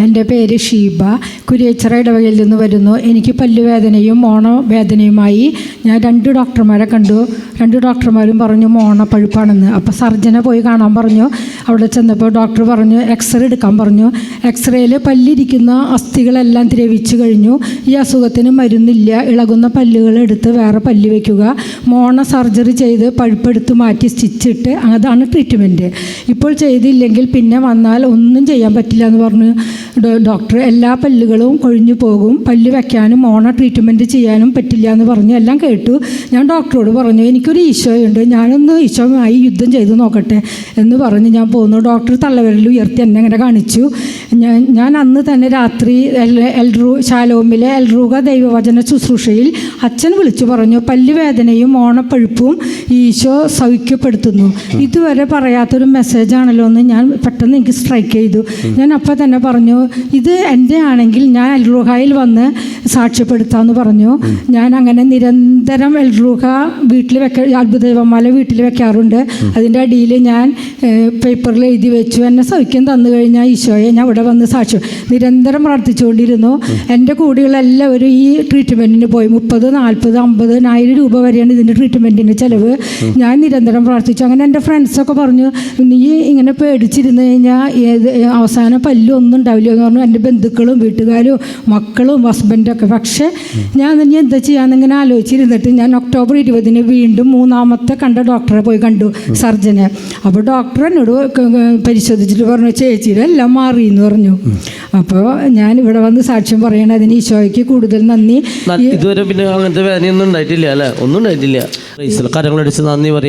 എന്റെ പേര് ഷീബ. കുരിയച്ചിറ ഇടവകയിൽ നിന്ന് വരുന്നു. എനിക്ക് പല്ലുവേദനയും മോണവേദനയുമായി ഞാൻ രണ്ട് ഡോക്ടർമാരെ കണ്ടു. രണ്ട് ഡോക്ടർമാരും പറഞ്ഞു മോണ പഴുപ്പാണെന്ന്. അപ്പോൾ സർജനെ പോയി കാണാൻ പറഞ്ഞു. അവിടെ ചെന്നപ്പോൾ ഡോക്ടർ പറഞ്ഞു എക്സ്റേ എടുക്കാൻ പറഞ്ഞു. എക്സ്റേയിൽ പല്ലിരിക്കുന്ന അസ്ഥികളെല്ലാം ദ്രവിച്ചു കഴിഞ്ഞു. ഈ അസുഖത്തിന് മരുന്നില്ല. ഇളകുന്ന പല്ലുകൾ എടുത്ത് വേറെ പല്ല് വയ്ക്കുക മോണ സർജറി ചെയ്ത് പഴുപ്പെടുത്ത് മാറ്റി സ്റ്റിച്ചിട്ട് അതാണ് ട്രീറ്റ്മെന്റ് ഇപ്പോൾ ചെയ്തില്ലെങ്കിൽ പിന്നെ വന്നാൽ ഒന്നും ചെയ്യാൻ പറ്റില്ല എന്ന് പറഞ്ഞു. ഡോക്ടർ എല്ലാ പല്ലുകളും കൊഴിഞ്ഞു പോകും. പല്ല് വയ്ക്കാനും ഓണ ട്രീറ്റ്മെന്റ് ചെയ്യാനും പറ്റില്ല എന്ന് പറഞ്ഞു. എല്ലാം കേട്ടു. ഞാൻ ഡോക്ടറോട് പറഞ്ഞു എനിക്കൊരു ഈശോയുണ്ട്. ഞാനൊന്ന് ഈശോയുമായി യുദ്ധം ചെയ്ത് നോക്കട്ടെ എന്ന് പറഞ്ഞ്. ഞാൻ പോകുന്നു ഡോക്ടർ തള്ളവരിൽ ഉയർത്തി എന്നെ അങ്ങനെ കാണിച്ചു. ഞാൻ ഞാൻ അന്ന് തന്നെ രാത്രി എൽ എൽറൂ ശാലോമിലെ എൽറൂക ദൈവവചന ശുശ്രൂഷയിൽ അച്ഛൻ വിളിച്ചു പറഞ്ഞു പല്ലുവേദനയും ഓണപ്പഴുപ്പും ഈശോ സൗഖ്യപ്പെടുത്തുന്നു. ഇതുവരെ പറയാത്തൊരു മെസ്സേജാണല്ലോ എന്ന് ഞാൻ പെട്ടെന്ന് എനിക്ക് സ്ട്രൈക്ക് ചെയ്തു. ഞാൻ അപ്പം തന്നെ പറഞ്ഞു ഇത് എന്റെ ആണെങ്കിൽ ഞാൻ എൽറുഹയിൽ വന്ന് സാക്ഷ്യപ്പെടുത്താമെന്ന് പറഞ്ഞു. ഞാൻ അങ്ങനെ നിരന്തരം എൽറുഹ വീട്ടിൽ വെക്ക അത്ഭുത വീട്ടിൽ വെക്കാറുണ്ട്. അതിന്റെ അടിയിൽ ഞാൻ പേപ്പറിൽ എഴുതി വെച്ചു. എന്നെ സൗഖ്യം തന്നു കഴിഞ്ഞാൽ ഈശോയെ ഞാൻ ഇവിടെ വന്ന് സാക്ഷ്യം നിരന്തരം പ്രാർത്ഥിച്ചുകൊണ്ടിരുന്നു. എന്റെ കൂടെയുള്ള എല്ലാവരും ഈ ട്രീറ്റ്മെന്റിന് പോയി. മുപ്പത് നാൽപ്പത് അമ്പത് ആയിരം രൂപ വരെയാണ് ഇതിന്റെ ട്രീറ്റ്മെന്റിന് ചിലവ്. ഞാൻ നിരന്തരം പ്രാർത്ഥിച്ചു. അങ്ങനെ എന്റെ ഫ്രണ്ട്സൊക്കെ പറഞ്ഞു നീ ഇങ്ങനെ പേടിച്ചിരുന്നു കഴിഞ്ഞാൽ ഏത് അവസാനം പല്ലൊന്നും ഒന്നും ഉണ്ടാവില്ല എന്ന് പറഞ്ഞു. എന്റെ ബന്ധുക്കളും വീട്ടുകാരും മക്കളും ഹസ്ബൻഡൊക്കെ പക്ഷേ ഞാൻ ഇനി എന്താ ചെയ്യാന്നിങ്ങനെ ആലോചിച്ചിരുന്നിട്ട് ഞാൻ ഒക്ടോബർ ഇരുപതിന് വീണ്ടും മൂന്നാമത്തെ കണ്ട ഡോക്ടറെ പോയി കണ്ടു സർജനെ അപ്പോൾ ഡോക്ടർ എന്നോട് പരിശോധിച്ചിട്ട് പറഞ്ഞു ചേച്ചിയുടെ എല്ലാം മാറി എന്ന് പറഞ്ഞു. അപ്പോൾ ഞാൻ ഇവിടെ വന്ന് സാക്ഷ്യം പറയണ അതിന് ഈശോയ്ക്ക് കൂടുതൽ നന്ദി. ഇതുവരെ പിന്നെ അങ്ങനത്തെ വേദനയൊന്നും ഉണ്ടായിട്ടില്ല അല്ലേ? ഒന്നും ഉണ്ടായിട്ടില്ല. നന്ദി പറയാം.